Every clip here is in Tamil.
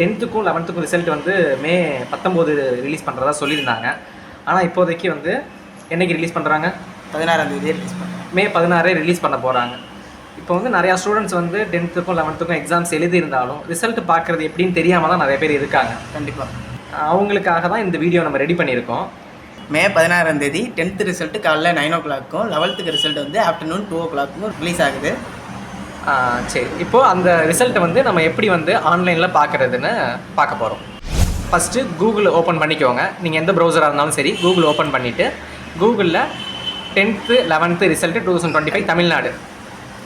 டென்த்துக்கும் லெவன்த்துக்கும் ரிசல்ட் வந்து மே பத்தொம்போது ரிலீஸ் பண்ணுறதா சொல்லியிருந்தாங்க. ஆனால் இப்போதைக்கு வந்து என்னைக்கு ரிலீஸ் பண்ணுறாங்க பதினாறாம் தேதி ரிலீஸ் பண்ணுறோம் மே பதினாறே ரிலீஸ் பண்ண போகிறாங்க இப்போ வந்து நிறையா ஸ்டூடெண்ட்ஸ் வந்து டென்த்துக்கும் லெவன்த்துக்கும் எக்ஸாம்ஸ் எழுதியிருந்தாலும் ரிசல்ட் பார்க்குறது எப்படின்னு தெரியாமல் தான் நிறைய பேர் இருக்காங்க. கண்டிப்பாக அவங்களுக்காக தான் இந்த வீடியோ நம்ம ரெடி பண்ணியிருக்கோம். மே பதினாறாம் தேதி டென்த்து ரிசல்ட்டு காலைல நைன் ஓ கிளாக்கும் லெவல்த்துக்கு ரிசல்ட் வந்து ஆஃப்டர்நூன் டூ ஓ கிளாக்கும் ரிலீஸ் ஆகுது. சரி. இப்போது அந்த ரிசல்ட்டை வந்து நம்ம எப்படி வந்து ஆன்லைனில் பார்க்குறதுன்னு பார்க்க போகிறோம் ஃபஸ்ட்டு கூகுள் ஓப்பன் பண்ணிக்கோங்க. நீங்கள் எந்த ப்ரௌசராக இருந்தாலும் சரி கூகுள் ஓப்பன் பண்ணிவிட்டு கூகுளில் tenth eleventh result two thousand twenty five Tamil Nadu.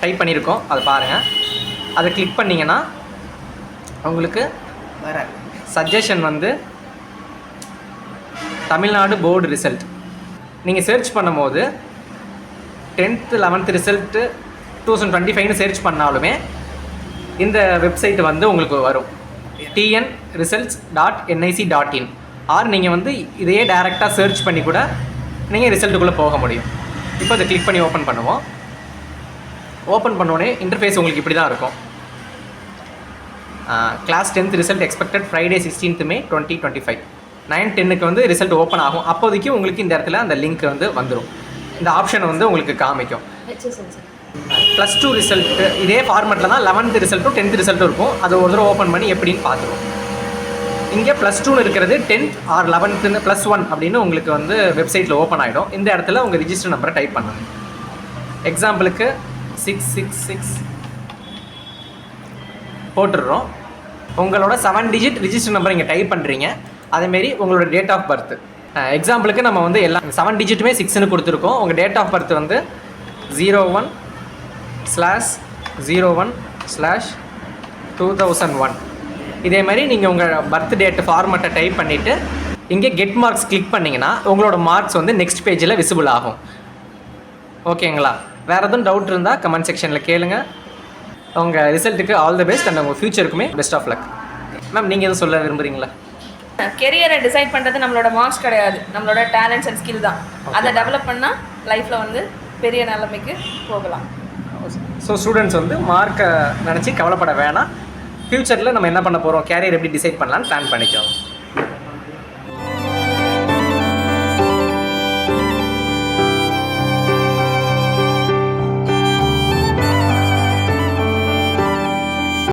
Type பண்ணியிருக்கோம் அதை பாருங்கள் அதை கிளிக் பண்ணிங்கன்னா உங்களுக்கு வர சஜஷன் வந்து தமிழ்நாடு போர்டு ரிசல்ட் நீங்கள் சர்ச் பண்ணும்போது tenth eleventh result two thousand twenty ஃபைவ்னு சர்ச் பண்ணாலுமே இந்த வெப்சைட் வந்து உங்களுக்கு வரும். TN results dot NIC dot in or நீங்கள் வந்து இதையே டைரெக்டாக சர்ச் பண்ணி கூட நீங்கள் ரிசல்ட்டுக்குள்ளே போக முடியும். இப்போ அதை கிளிக் பண்ணி ஓப்பன் பண்ணுவோம். ஓப்பன் பண்ணோடனே இன்டர்ஃபேஸ் உங்களுக்கு இப்படி தான் இருக்கும் class tenth result expected Friday sixteenth May twenty twenty five nine டென்னுக்கு வந்து ரிசல்ட் ஓப்பன் ஆகும். அப்போதைக்கு உங்களுக்கு இந்த இடத்துல அந்த லிங்க் வந்து வந்துடும் இந்த ஆப்ஷன் வந்து உங்களுக்கு காமிக்கும். ப்ளஸ் டூ ரிசல்ட்டு இதே ஃபார்மெட்டில் தான் லெவன்த்து ரிசல்ட்டும் டென்த் ரிசல்ட்டும் இருக்கும். அது ஒரு தடவை ஓப்பன் பண்ணி எப்படின்னு பார்த்துருவோம். இங்கே ப்ளஸ் டூன்னு இருக்கிறது டென்த் ஆர் லெவன்த்துன்னு ப்ளஸ் ஒன் அப்படின்னு உங்களுக்கு வந்து வெப்சைட்டில் ஓப்பன் ஆகிடும் இந்த இடத்துல உங்கள் ரிஜிஸ்டர் நம்பரை டைப் பண்ணுங்க. எக்ஸாம்பிளுக்கு சிக்ஸ் சிக்ஸ் சிக்ஸ் போட்டுடுறோம். உங்களோட செவன் டிஜிட் ரிஜிஸ்டர் நம்பர் இங்கே டைப் பண்ணுறீங்க அதேமாரி உங்களோட டேட் ஆஃப் பர்த் எக்ஸாம்பிளுக்கு நம்ம வந்து எல்லா செவன் டிஜிட்டுமே சிக்ஸ்னு கொடுத்துருக்கோம். உங்கள் டேட் ஆஃப் பர்த் வந்து zero one slash zero one slash two thousand one இதே மாதிரி நீங்கள் உங்கள் பர்த் டேட் ஃபார்மெட்டை டைப் பண்ணிவிட்டு இங்கே கெட் மார்க்ஸ் கிளிக் பண்ணிங்கன்னா உங்களோட மார்க்ஸ் வந்து நெக்ஸ்ட் பேஜில் விசிபிள் ஆகும். ஓகேங்களா வேறு எதுவும் டவுட் இருந்தால் கமெண்ட் செக்ஷனில் கேளுங்க. உங்கள் ரிசல்ட்டுக்கு ஆல் தி பெஸ்ட் அண்ட் உங்கள் ஃப்யூச்சருக்குமே பெஸ்ட் ஆஃப் லக் மேம் நீங்கள் எதுவும் சொல்ல விரும்புகிறீங்களா கெரியரை டிசைட் பண்ணுறது நம்மளோட மார்க்ஸ் கிடையாது. நம்மளோட டேலண்ட்ஸ் அண்ட் ஸ்கில் தான். அதை டெவலப் பண்ணால் லைஃப்பில் வந்து பெரிய நிலைமைக்கு போகலாம். ஸோ ஸ்டூடெண்ட்ஸ் வந்து மார்க்கை நினச்சி கவலைப்பட வேணாம். ஃப்யூச்சரில் நம்ம என்ன பண்ண போகிறோம் கேரியர் எப்படி டிசைட் பண்ணலான்னு பிளான் பண்ணிக்கோங்க.